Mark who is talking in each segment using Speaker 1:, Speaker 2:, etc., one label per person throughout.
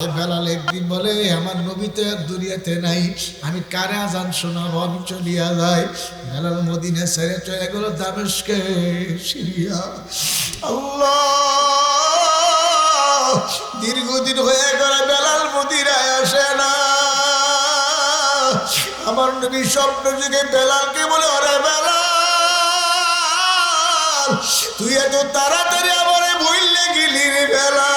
Speaker 1: বেলাল একদিন বলে, আমার নবী তো দুনিয়াতে নাই, আমি কারে আজান শোনাবো? আমি চলিয়া যাই। বেলাল মদিনে ছেড়ে চলে গেল দামেশকে সিরিয়া। আল্লাহ! দীর্ঘদিন হয়ে গেল বেলাল মদিনায় আসে না। আমার নবী স্বপ্ন যুগে বেলালকে বলে ওরে বেলাল, তুই এত তাড়াতাড়ি আমারে ভুললে গেলি রে বেলাল।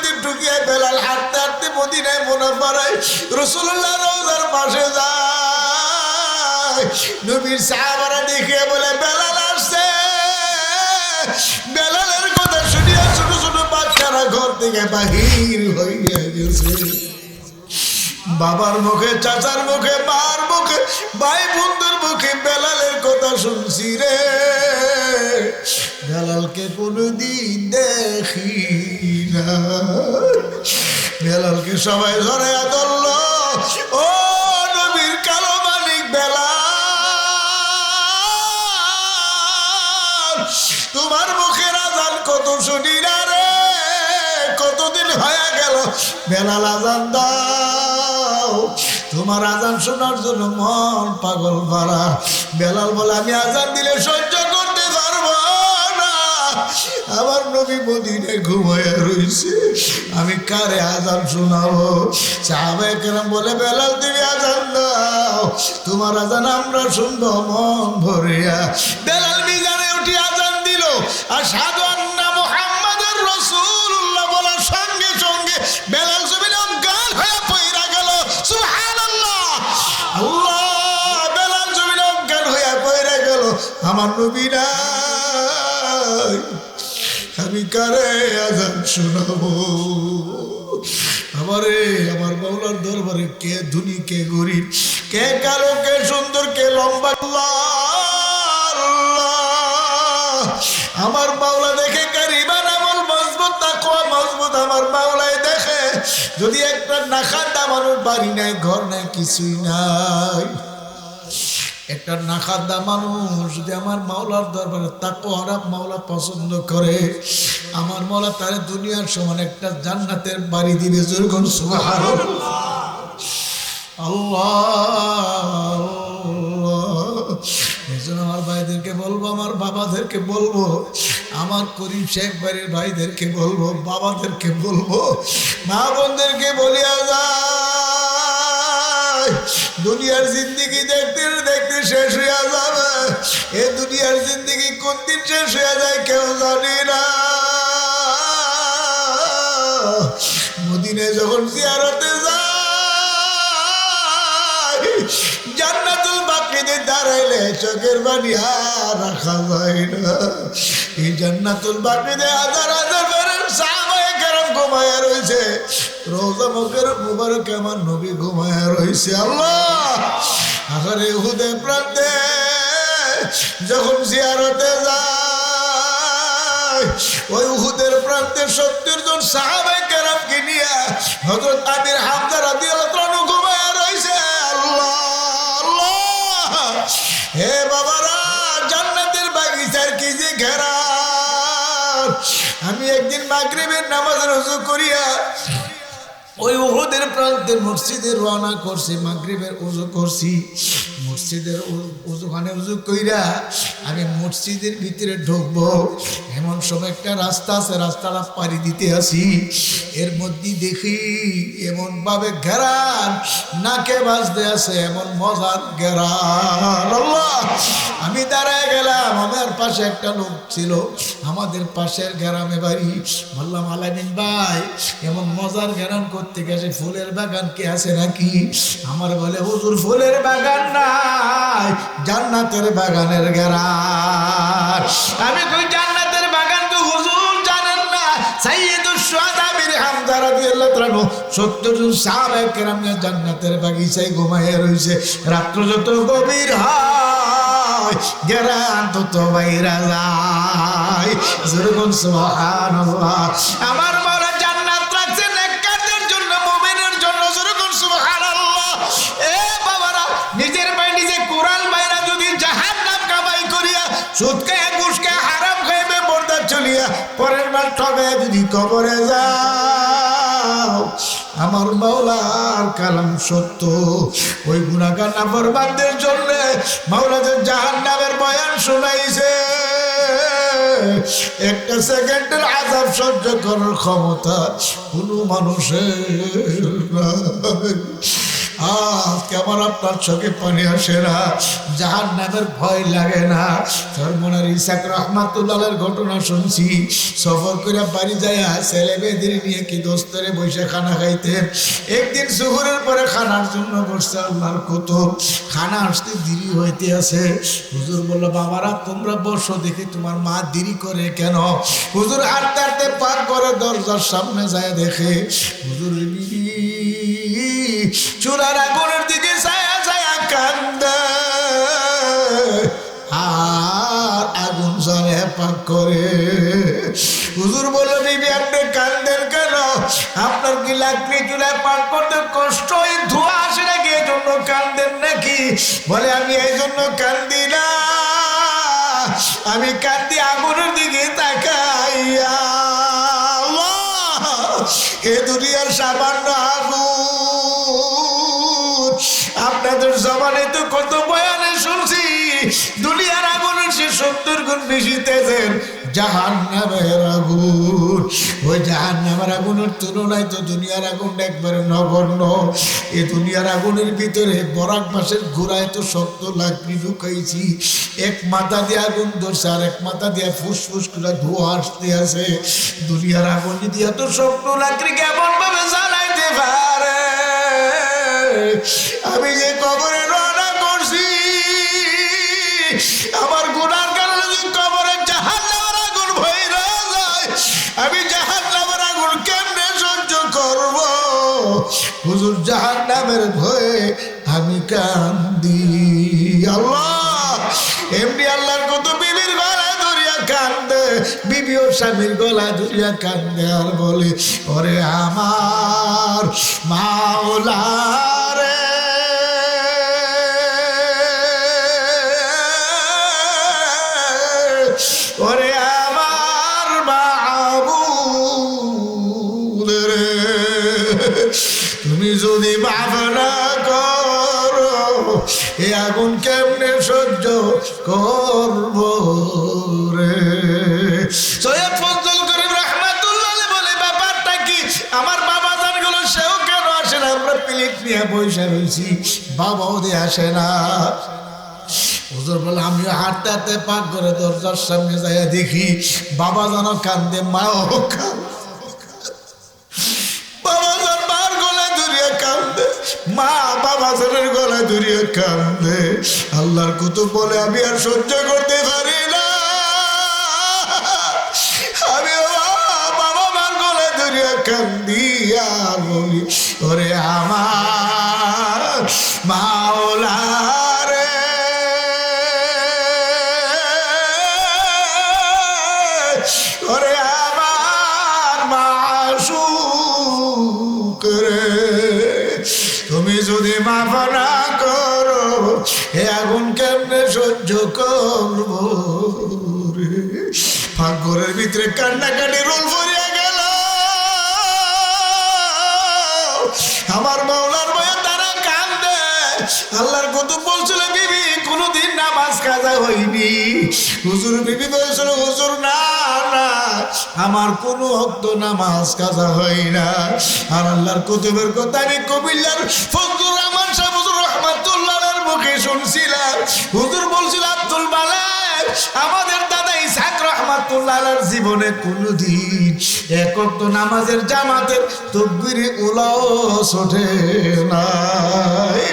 Speaker 1: ঢুকিয়ে বেলাল হাঁটতে হাঁটতে মদিনায় মনে পড়ায় রসুল্লাহ রোজার পাশে যায়। সাহাবারা দেখে বলে, বেলাল আসছে। বেলালের কথা শুনিয়া ছোট ছোট বাচ্চারা ঘর থেকে বাহির হইয়া গেছে। বাবার মুখে, চাচার মুখে, মার মুখে ভাই বন্ধুর মুখে বেলালের কথা শুনছি রে। বেলালকে কোনোদিন দেখি বেলালকে সবাই ধরে আদল ও নবীর কালো মানিক বেলাল, তোমার মুখের আজান কত শুনি না রে, কতদিন হয়ে গেল? বেলাল আজান দাও। তোমার আজান শোনার জন্য মন পাগল ভরা। বেলাল বলে, আমি আজান দিলে সহ্য আমার নবী মদিনে ঘুমায় রইছে। আমি কারে আজান শোনাবো? সাহাবায়ে কেরাম বলে, বেলাল, তুমি আজান দাও। তোমার আজান আমরা শুনব, মন ভরিয়া। বেলাল মিজানে উঠি আজান দিল। আর সাধু আন্না মোহাম্মদের রসুল্লাহ বলার সঙ্গে সঙ্গে বেলাল জমিন গান হয়ে পইরা গেল। সুবহানাল্লাহ। আল্লাহ, বেলাল জমিন গান হয়ে পইরা গেল। আমার নবী নাই। আমি কারে আজান শোনাবো? আমারে, আমার বাউলার দরবারে কে ধুনি, কে গরিব, কে কালো, কে সুন্দর, কে লম্বা। আমার বাউলা দেখে কারিমান আমল মজবুত, তাকওয়া মজবুত আমার বাউলাই দেখে। যদি একটা নাখার দামানোর বাড়ি নাই, ঘর নাই, কিছুই নাই। একটা নাখাদা মানুষ যদি আমার মাওলার দরবারে তাকে হরাপ মাওলা পছন্দ করে। আমার মাওলা তার দুনিয়ার সমান একটা জান্নাতের বাড়ি দিবে যেরকম সুবাহার আল্লাহ। এই আমার ভাইদেরকে বলব, আমার বাবাদেরকে বলব, আমার করিম শেখ বাড়ির ভাইদেরকে বলব, বাবাদেরকে বলব, মা বোনদেরকে বলিয়া যায়, দুনিয়ার দেখতে শেষ হইয়া যাবে। এ দুনিয়ার জিন্দিগি কোন দিন শেষ হয়ে যায় কেউ জানি না। মদিনে যখন জিয়ারতে যায়, জান্নাতুল বাকিতে দাঁড়াইলে চোখের বাড়ি রাখা যায় না। এই জান্নাতুল বাকিতে হাজার হাজার বেরেন সাহাবায়ে কেরাম ঘুমায়া রয়েছে রোজা মুখের মুবারক আমার নবী ঘুমায়া রয়েছে আল্লাহ! আখারে হুদে প্রান্তে যখন জিয়ারতে যায়, ওই উহুদের প্রান্তে সত্তর জন সাহাবায়ে কেরামকে নিয়ে হযরত আমির হামজা রাদিয়াল্লাহু তাআলা ঘুমায়া রয়েছে আল্লাহ আল্লাহ, হে বাবারা, জান্নাতের বাগিচার কি যে ঘেরা আমি একদিন মাগরিবের নামাজ রুজু করিয়া ওই উহুদের প্রান্তে মসজিদে রওনা করছি মাগরিবের উজু করছি। মসজিদের উজুখানে উজু কইরা আমি মসজিদের ভিতরে ঢুকবো। এমন সময় একটা রাস্তা আছে, রাস্তাটা পাড়ি দিতে আসি। এর মধ্যে দেখি এমন ভাবে ঘেরান, নাকে বাজতে আছে এমন মজার ঘেরান। আমি দাঁড়ায় গেলাম, আমার পাশে একটা লোক ছিল, আমাদের পাশের গ্রামে বাড়ি। বললাম, আলামিন ভাই, এমন মজার গ্রাম করতে গেছে ফুলের বাগান কে আছে নাকি? আমার বলে, হুজুর, ফুলের বাগান জান্নাতের বাগানের আমি কই জান্নাতের বাগান তো হুজুর জানেন না। হামজা রাদিয়াল্লাহু তাআলা আনহু 70 জন কেরাম জান্নাতের বাগিচায় ঘুমাইয়া রইছে। রাত্র যত গভীর হয়, গেরান তত বাইরা যায়। সুবহানাল্লাহ। আমার কবরে যাও। আমার মাওলার কালাম সত্য। ওই গুণাগার নাফরমানদের জন্য মাওলা যে জাহান্নামের বয়ান শোনাইছে। একটা সেকেন্ডের আজাব সহ্য করার ক্ষমতা কোনো মানুষের আহ কেমন আপনার চোখে পানি আসে না। জাহান নামের ভয় লাগে না। চরমনার ইসাক রহমাতুল্লাহের ঘটনা শুনছি। সফর করে বাড়ি যায় ছেলে মেয়েদের নিয়ে কি দোস্তরে বসে খানা খাইতেন একদিন সুহরের পরে খানার জন্য বসছে আল্লাহর কুতুব। খানা আসতে দেরি হইতে আছে। হুজুর বলল, বাবারা, তোমরা বসো দেখি তোমার মা দেরি করে কেন? হুজুর হাঁটতে হাঁটতে পার করে দরজার সামনে যায় দেখে। হুজুর বিবি চুলার আগুনের দিকে ছায়া ছায়া কান্দে। আর আগুন জ্বলে পাক করে। হুজুর বলল, বিবি, আপনি কান্দেন কেন? আপনার কি লাকড়ি চুলায় পাক করতে কষ্ট এই ধোঁয়া আসে নাকি? এই জন্য কান্দেন নাকি? বলে, আমি এই জন্য কান্দি না। আমি কান্দি আগুনের দিকে তাকাইয়া। এ দুনিয়ার সামান্য আগুন। জমানে তো কত বয়ানে শুনছি, দুনিয়ার আগুনের সে সত্তর গুণ বেশি তেজের জাহান নামের আগুন। ওই জাহান নামের আগুনের তুলনায় তো দুনিয়ার আগুন একবারে নগণ্য। এ দুনিয়ার আগুনের ভিতরে বরাক মাসের ঘোড়ায় তো শক্ত লাকড়ি ঢুকাইছি। এক মাথা দিয়ে আগুন ধরছে আর এক মাথা দিয়ে ফুসফুস করে ধোয়া আসতে আছে। দুনিয়ার আগুন যদি এত শক্ত লাকড়ি কেমন ভাবে জ্বালাইতে পারে? আমি যে কবরে আমার গুনার কারণে যদি কবরে জাহান নামের আগুন ভইরা যায়, আমি জাহান নামের আগুন কেমনে সহ্য করব? হুজুর জাহান নামের ভয়ে আমি কান্দি। আল্লাহ, এমনি আল্লাহর কত বিবির গলায় ধরিয়া কান্দে বিবি ও স্বামীর গলায় ধরিয়া কান্দে আর বলে, ওরে আমার মাওলা রে আগুন কেমনে সহ্য করব রে? সৈয়দ ফজল করিম রহমাতুল্লাহ বলে, ব্যাপারটা কি? আমার বাবা জানগুলো, সেও কেন আসে না? আমরা নিয়ে বসে রয়েছি। বাবাও দিয়ে আসে না। আমি হাঁটতে হাঁটতে পাক করে দরজার সামনে যাইয়া দেখি, বাবা যেন কান্দে, মাও বাবা যান মার গলায় ধরিয়া কান্দে, মা জানের গলায় ধরিয়া কান্দে আল্লাহর কুতুব বলে, আমি আর সহ্য করতে পারি না। আমি বাবা মার গলায় ধরিয়া কান্দি বলি, ওরে আমার যদি মাফ না করো হে আগুন কেমনে সহ্য করব ফাঁকরের ভিতরে কান্নাকাটি রোল ভরিয়া গেল। আমার মাওলার বয়ে তারা কান্দে। আল্লাহর কত বলছিল, বিবি, কোনোদিন নামাজ কাজা হয়নি হুজুর, বিবি বলছিল, হুজুর, না না আমার কোনো হক্ত নামাজ কাজা হয় না। আর আল্লাহর কুতুবের কথা আমি কবিল্লার ফজলুর রহমান সাহেব রহমাতুল্লাহের মুখে শুনছিলাম। হুজুর বলছিল, আব্দুল মালাক আমাদের দাদা ইসাক রহমাতুল্লাহের জীবনে কোনোদিন একক তো নামাজের জামাতের তকবিরে নাই।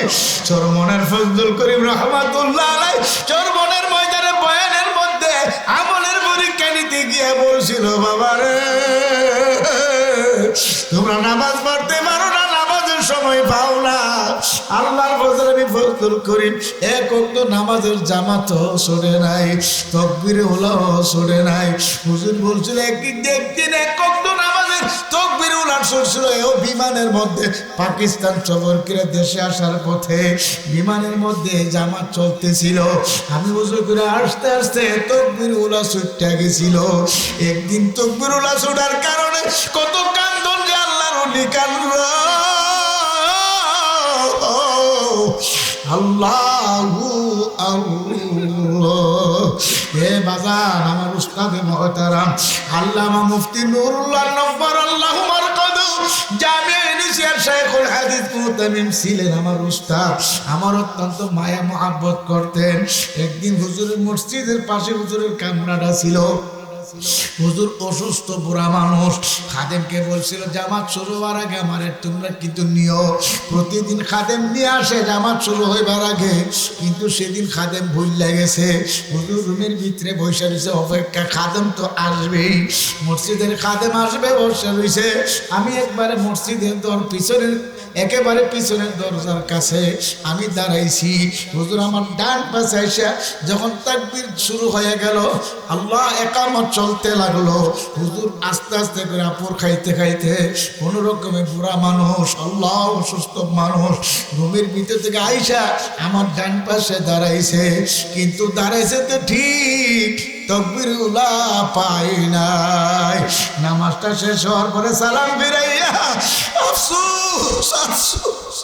Speaker 1: চরমনের ফজলুল করিম রহমাতুল্লাহ আলাই ছিল বাবারে। তোমরা নামাজ পড়তে পারো না নামাজের সময় পাও না। আল্লাহর ফজল আমি ফজল করি এক অক্ত নামাজের জামাত সরে নাই, তকবির হলো সরে নাই। হুজুর বলছিল, একদিন একদিন এক অক্ত নামাজের তকবির উলার সরছিল এও বিমানের মধ্যে। পাকিস্তান সফর করে দেশে আসার পথে বিমানের মধ্যে জামাত চলতেছিল। আমি বুঝো করে আসতে আসতে তকবির উলা ছুটতে গেছিল। একদিন তকবির উলা ছুটার কারণে কত কান্দন যে আল্লাহর অলি আল্লাহু আল্লাহ। হে বাজার আমার উস্তাদে মহতারাম, আল্লামা মুফতি নুরুল্লাহ নব্বর আল্লাহ মারকাদু জামিয়া ইউনিসিয়ার শেখুল হাদিস মুতামিম ছিলেন আমার উস্তাদ। আমার অত্যন্ত মায়া মহাব্বত করতেন। একদিন হুজুরের মসজিদের পাশে হুজুরের কামরাটা ছিল। হুজুর অসুস্থ বুড়া মানুষ। খাদেমকে বলছিল, জামাত শুরু হওয়ার আগে আমার তোমরা কিন্তু নিও। প্রতিদিন খাদেম নিয়ে আসে, জামাত শুরু হইবার আগে। কিন্তু সেদিন খাদেম ভুল লেগেছে। হুজুর রুমের ভিতরে বসে রয়েছে, অপেক্ষা খাদেম তো আসবেই। মসজিদের খাদেম আসবে, বসে রয়েছে। আমি একবারে মসজিদের দর পিছনের, একেবারে পিছনের দরজার কাছে আমি দাঁড়াইছি। হুজুর আমার ডান পাশে এসে যখন তাকবির শুরু হয়ে গেল, আল্লাহ একামত চলতে লাগল। হুজুর আস্তে আস্তে করে আপুর খাইতে খাইতে কোনো রকমে বুড়া মানুষ, আল্লাহ অসুস্থ মানুষ রুমের ভিতর থেকে আইসা আমার ডান পাশে দাঁড়াইছে। কিন্তু দাঁড়াইছে তো ঠিক, তকবির উলা পাই নাই। নামাজটা শেষ হওয়ার পরে সালাম ফিরাইয়া, আফসুস আফসুস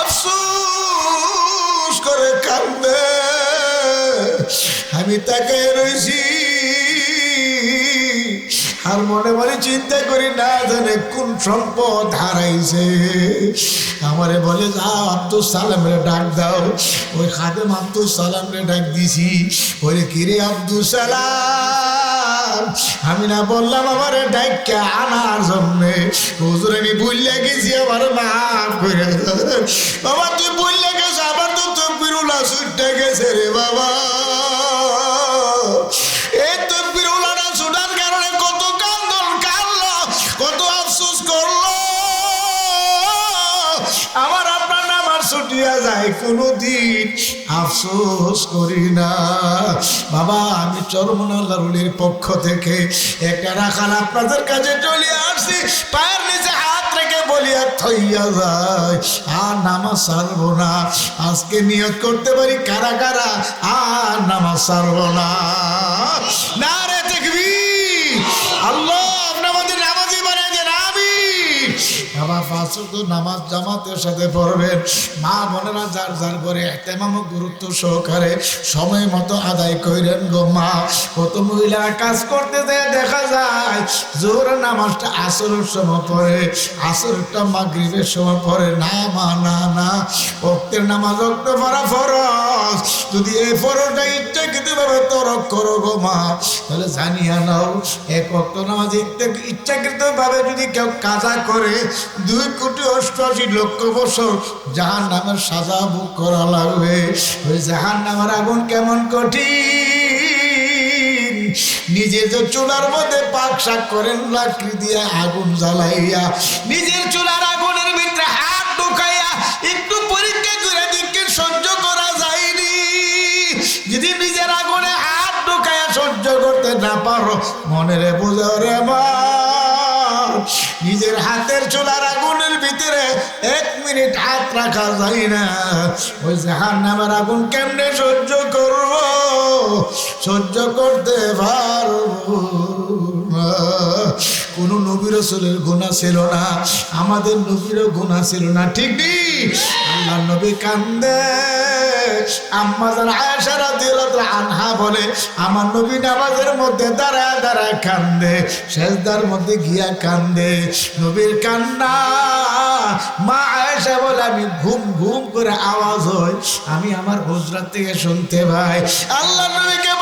Speaker 1: আফসুস করে কান্দে। আমি তাকে রয়েছি আর মনে মনে চিন্তা করি, না জানে কোন সম্পদ হারাইছে। আমারে বলে, যা, আব্দুল সালামের ডাক দাও। ওই খাদেম আব্দুল সালামের ডাক দিছি। ওরে কিরে আব্দুল সালাম? আমি না বললাম, আমার ডাইকা আনার জন্য। হুজুর, আমি বললে গেছি, আমার মাফ করে। বাবা, তুই বললে গেছো আবার তো তকবিরুল্লাহ ছুটে গেছে রে বাবা। কোনোদিন আফসোস করি না। বাবা, আমি চরমনাল্লাহর পক্ষ থেকে একটা রাখাল আপনাদের কাছে চলে আসছি। পায়ের নিচে হাত রেখে বলিয়া থইয়া যায়, আর নামা সারব না। আজকে নিয়োগ করতে পারি কারা কারা, আর নামা না না। পাঁচ নামাজ জামাতের সাথে পড়বেন। মা বোনেরা যার যার করে তেমাম গুরুত্ব সহকারে সময় মতো আদায় কইরেন গো মা। কত মহিলা কাজ করতে দেখা যায় জোর নামাজটা আসরের সময় পড়ে। আসরটা মাগরিবের সময় পড়ে। না মা, না না, ভক্তের নামাজ অক্ত পড়া ফরজ। যদি এই ফরজটা ইচ্ছাকৃতভাবে তরক করো গো মা, তাহলে জানিয়া নাও, এক অক্ত নামাজ ইচ্ছা- ইচ্ছাকৃতভাবে যদি কেউ কাজা করে, দুই কোটি অষ্টআশি লক্ষ বছর জাহান নামের সাজা ভোগ করা লাগবে। ওই জাহান নামের আগুন কেমন কঠিন? নিজের যে চুলার মধ্যে পাক শাক করেন, লাকড়ি দিয়ে আগুন জ্বালাইয়া, নিজের চুলার আগুনের ভিতরে হাত ঢুকাইয়া একটু পরীক্ষা করে দিকে সহ্য করা যায়নি। যদি নিজের আগুনে হাত ঢুকাইয়া সহ্য করতে না পারো মনে রে বোঝো রে মা। নিজের হাতের চুলার আগুনের ভিতরে এক মিনিট হাত রাখা যায় না। ওই জাহান নামের আগুন কেমনে সহ্য করব? সহ্য করতে পারব? কোনো নবীর রসুলের গুণা ছিল না। আমাদের নবীরও গুণা ছিল না, ঠিক আল্লাহ নবী কান্দে। আয়েশা আনহা বলে, আমার মধ্যে দাঁড়ায় দাঁড়ায় কান্দে মধ্যে গিয়া কান্দে। নবীর কান্না, মা আয়েশা বলে, আমি ঘুম ঘুম করে আওয়াজ হয় আমি আমার হুজরাত থেকে শুনতে ভাই আল্লাহ নবীকে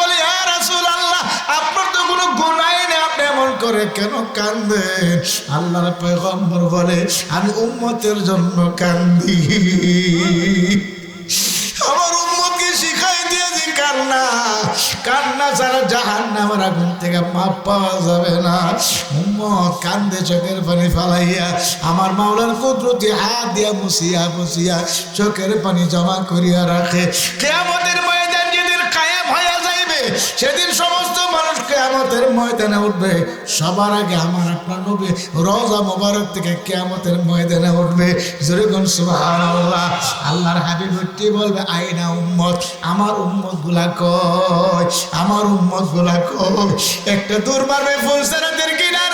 Speaker 1: কেন কান্দেন আল্লাহর পয়গম্বর বলে, আমি উম্মতের জন্য কান্দি। আমার উম্মতকে শিখাই দিয়েছি, কান্না। কান্না ছাড়া জাহান আগুন থেকে মাপ পাওয়া যাবে না। উম্মত কান্দে, চোখের পানি ফালাইয়া, আমার মাওলার কুদরতি হাত দিয়া মুসিয়া মুসিয়া চোখের পানি জমা করিয়া রাখে। কেয়ামতের ময়দান যেদিন কায়েম হইয়া যাইবে, সেদিন মানুষ কেয়ামতের ময়দানে উঠবে। সবার আগে আমার আপনার নবী রোজা মোবারক থেকে কেয়ামতের ময়দানে উঠবে। যেরকম সুবহানাল্লাহ। আল্লাহর হাবিব কি বলবে? আইনা উম্মত, আমার উম্মতগুলা কয় আমার উম্মতগুলা কয় একটা দূর মারবে ফুলসেরাদের কিনারে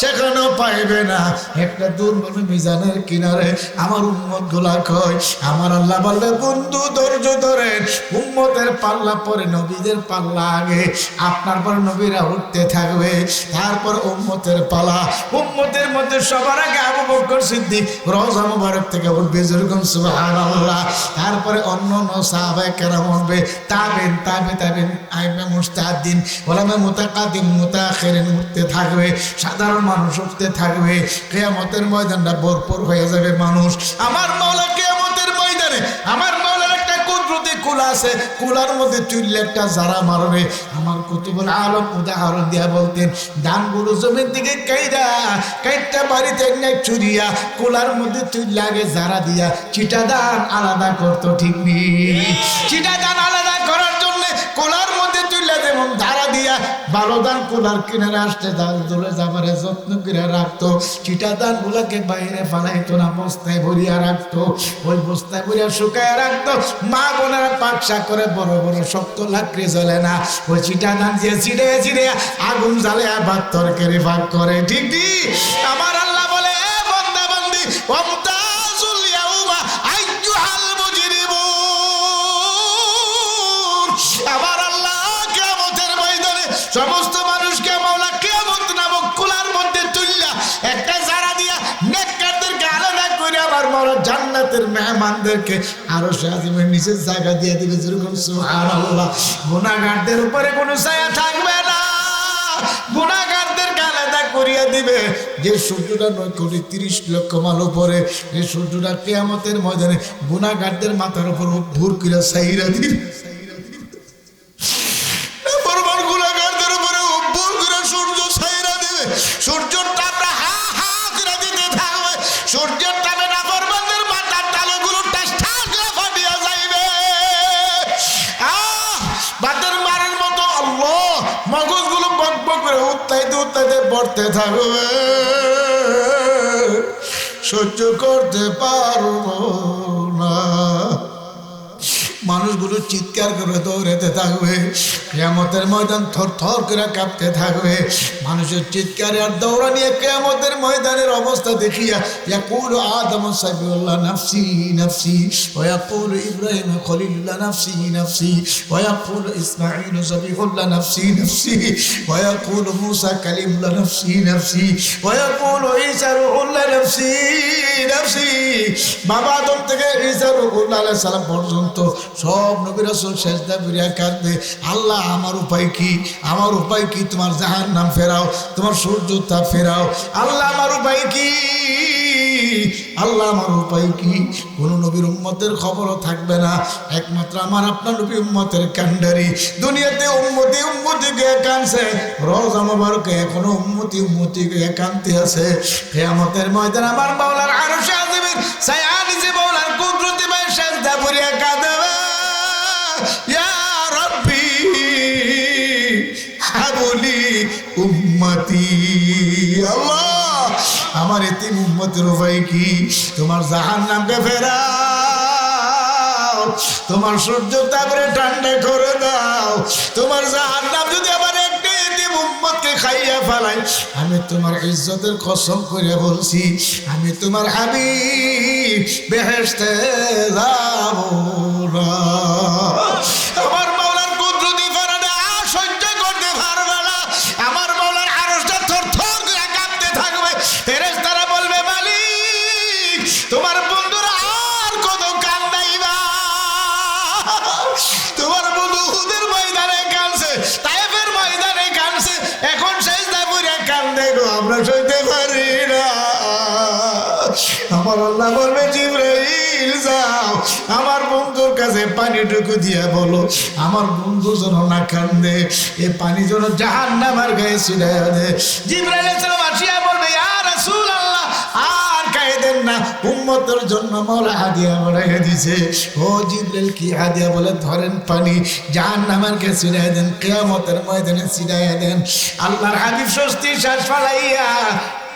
Speaker 1: সেখানেও পাইবে না। একটা দূর মারবে মিজানের কিনারে আমার উম্মতগুলা কয়, আমার আল্লাহ বলবে বন্ধু, ধৈর্য ধরেন উম্মতের পাল্লা পরে নবীদের পাল্লা আগে, আপনার পর নবীরা উঠতে থাকবে, তারপর উম্মতের পালা। উম্মতের মধ্যে সবার আগে আবু বকর সিদ্দিক রোজা মুবারক থেকে উঠবে, যেরকম সুবহানাল্লাহ। তারপরে অন্য অন্য সাহাবায়ে কেরাম উঠবে, তাবেন, তাবে, তাবেন, আইমে মুস্তাদিন ওলামে মুতাকাদিম, মুতাখিরিন উঠতে থাকবে। সাধারণ মানুষ উঠতে থাকবে, কিয়ামতের ময়দানটা ভরপুর হয়ে যাবে মানুষ। আমার মাওলা কিয়ামতের ময়দানে, আমার একটা কুদরতি আছে, কুলার মধ্যে একটা যারা মারবে। আমার কুতুবুল আলম উদাহরণ দিয়া বলতেন জমির দিকে কাইরা, কাইটটা বাড়িতে চুরিয়া, কুলার মধ্যে চুল লাগে যারা দিয়া চিটা দান আলাদা করতো ঠিক নেই। চিটা দান আলাদা করার জন্য কোলার মধ্যে যেমন ধারা দিয়া ভালো দান কোলার কিনারে আসতে দাল তুলে যাবারে যত্ন করে রাখতো। চিটা দান গুলাকে বাইরে ফালাইতো না, বস্তায় ভরিয়া রাখতো। ওই বস্তায় ভরিয়া শুকায় রাখতো। মা বোনেরা পাকসা করে বড় বড় শক্ত লাকড়ি জ্বলে না। ওই চিটা দান দিয়ে ছিঁড়ে ছিঁড়ে আগুন জ্বালে আবার তরকারি ভাগ করে। ঠিক ঠিক আমার আল্লাহ বলে বন্দা বন্দি মেহমানদেরকে আরও সাজিমের নিচের জায়গা দিয়ে দিবে যেরকম সুহার আল্লাহ গুণাগারদের উপরে কোনো ছায়া থাকবে না। গুণাগারদেরকে আলাদা করিয়া দিবে। যে সূর্যটা নয় কোটি তিরিশ লক্ষ মাল উপরে, যে সূর্যটা কেয়ামতের ময়দানে গুণাগারদের মাথার উপর ভুর করিয়া সাইরা দিবে। পড়তে থাকবে, সহ্য করতে পারব না। মানুষগুলো চিৎকার করে দৌড়াতে থাকবে কেমতের ময়দান থর থর করে কাঁপতে থাকবে মানুষের চিৎকারে আর দৌড়া নিয়ে কেয়ামতের ময়দানের অবস্থা দেখিয়া ইয়াকুল আদম সাবিউল্লাহ নাফসি নাফসি। ওয়াকুল ইব্রাহিম খলিলুল্লাহ নাফসি নাফসি। ওয়াকুল নাফসি নাফসি। কালিমুল্লাহ নাফসি নাফসি। ঈসা রুহুল্লাহ নাফসি নাফসি। বাবা আদম থেকে ঈসা রুহুল্লাহ আলাইহিস সালাম পর্যন্ত সব নবী রাসূল সেজদা করিয়া আল্লাহ, আমার উপায় কি? আমার উপায় কি? তোমার জাহান নাম ফেরাও, তোমার সূর্য তাপ ফেরাও। আল্লাহ আমার উপায় কি? আল্লাহ আমার উপায় কি? কোন নবীর উম্মতের খবরও থাকবে না। একমাত্র আমার আপনার নবী উম্মতের কান্ডারি দুনিয়াতে উম্মতি উম্মতি কে কানছে রোজা মোবারকে এখনও উম্মতি উম্মতি কে কানতে আছে। কেয়ামতের ময়দান আমার বাউলার আরও সাজিবেন সায়ানি যে মাওলার কুদরতি ভাই সাজদা করিয়া কাঁদবে। ইয়া উম্মতি। আল্লাহ, আমার এতিম উম্মতের উপায় কি? তোমার জাহান নামকে ফেরাও, তোমার সূর্য তারপরে ঠান্ডা করে দাও। তোমার জাহান নাম যদি আমার একটা এতিম উম্মতকে খাইয়া ফেলাই আমি তোমার ইজ্জতের কসম করে বলছি, আমি তোমার হাবিব বেহেশতে যাব পানিটুকু দিয়ে বলো, আমার বন্ধু যেন না কান্দে, এ পানি যেন জাহান নামার গায়ে দেয় জিব্রাইল আসিয়া বলবে আর রাসূল আল্লাহ আর না, উম্মতের জন্য মৌলা হাদিয়া দিছে। ও জিব্রাইল, কি হাদিয়া বলে? ধরেন পানি জাহান নামার গায়ে ছিড়ে দেন, কেয়ামতের ময়দানে দেন। আল্লাহর হাবিব স্বস্তি শ্বাস ফালাইয়া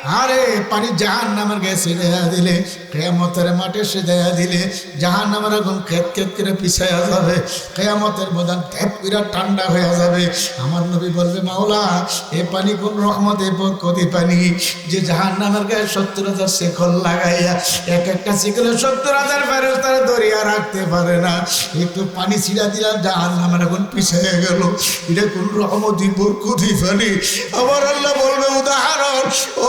Speaker 1: আরে পানি জাহান নামের গেছে দেয়া দিলে, কেয়ামতের মাঠে সে দেয়া দিলে জাহান নামের এখন খেত খেত করে পিছাইয়া যাবে, কেয়ামতের মধ্যে ট্যাপ করে ঠান্ডা হয়ে যাবে। আমার নবী বলবে, মাওলা, এ পানি কোন রহমত এ কদি পানি, যে জাহান নামের গায়ে সত্তর হাজার শেখল লাগাইয়া, এক একটা শিখলে সত্তর হাজার ফেরত তারা দরিয়া রাখতে পারে না। একটু পানি ছিড়া দিলাম জাহান নামের এখন পিছাইয়া গেল। এটা কোন রহমতি, বরকতি পানি? আমার আল্লাহ বলবে, উদাহরণ, ও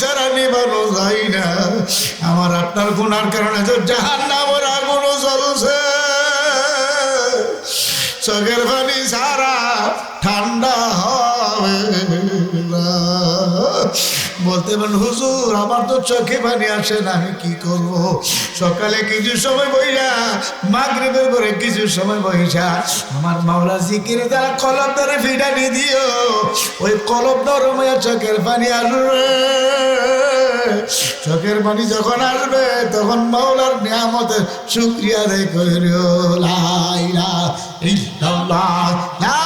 Speaker 1: ছাড়া নিবানো যায় না। আমার আপনার গুনার কারণে তো জাহান নামের আগুনও জ্বলছে। চোখের পানি সারা ঠান্ডা হবে। বলতে পারেন, হুজুর, আমার তো চোখে পানি আসে না, আমি কি করব? সকালে কিছু সময় বইরা, মাগরিবের পরে কিছু সময় বইসা আমার মাওলা জিকির দ্বারা কলম ধরে ফিটানি দিও। ওই কলম হয়ে চোখের পানি আসবে। চোখের পানি যখন আসবে, তখন মাওলার নিয়ামতের শুক্রিয়া আদায় করে লাইলা ইল্লাল্লাহ লাইলা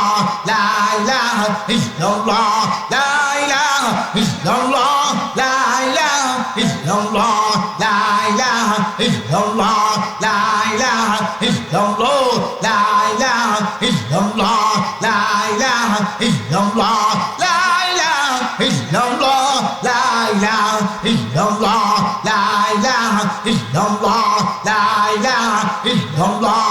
Speaker 1: illallah, no law, illallah, la no law, la ilaha no law, ilaha illallah, no law, illallah, la no law, la ilaha no law, ilaha illallah, no law, illallah, la no law.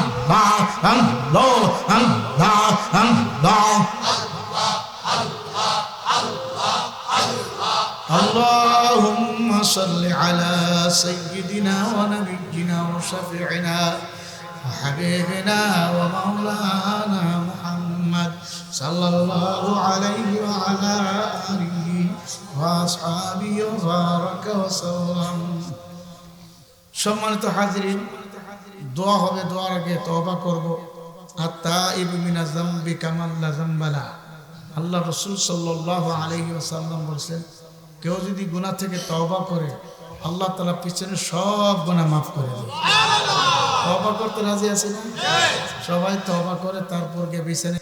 Speaker 1: আল্লাহ আল্লাহ আল্লাহ আল্লাহ اللهم صل على سيدنا ونبينا وشفيعنا وحبيبنا ومولانا محمد صلى الله عليه وعلى آله وأصحابه وبارك وسلم সম্মানিত হাজিরিন দোয়া হবে দোয়ার আগে তবা করব। আত্তা ইবমিনা জাম্বি কামাল্লা জাম্বালা আল্লাহ রসুল সাল্লাহ আলহি আসাল্লাম বলছেন কেউ যদি গুনা থেকে তবা করে আল্লাহ তালা পিছনে সব গুণা মাফ করে দেবে। তবা করতে রাজি আছে না সবাই তবা করে তারপর গিয়ে বিছানে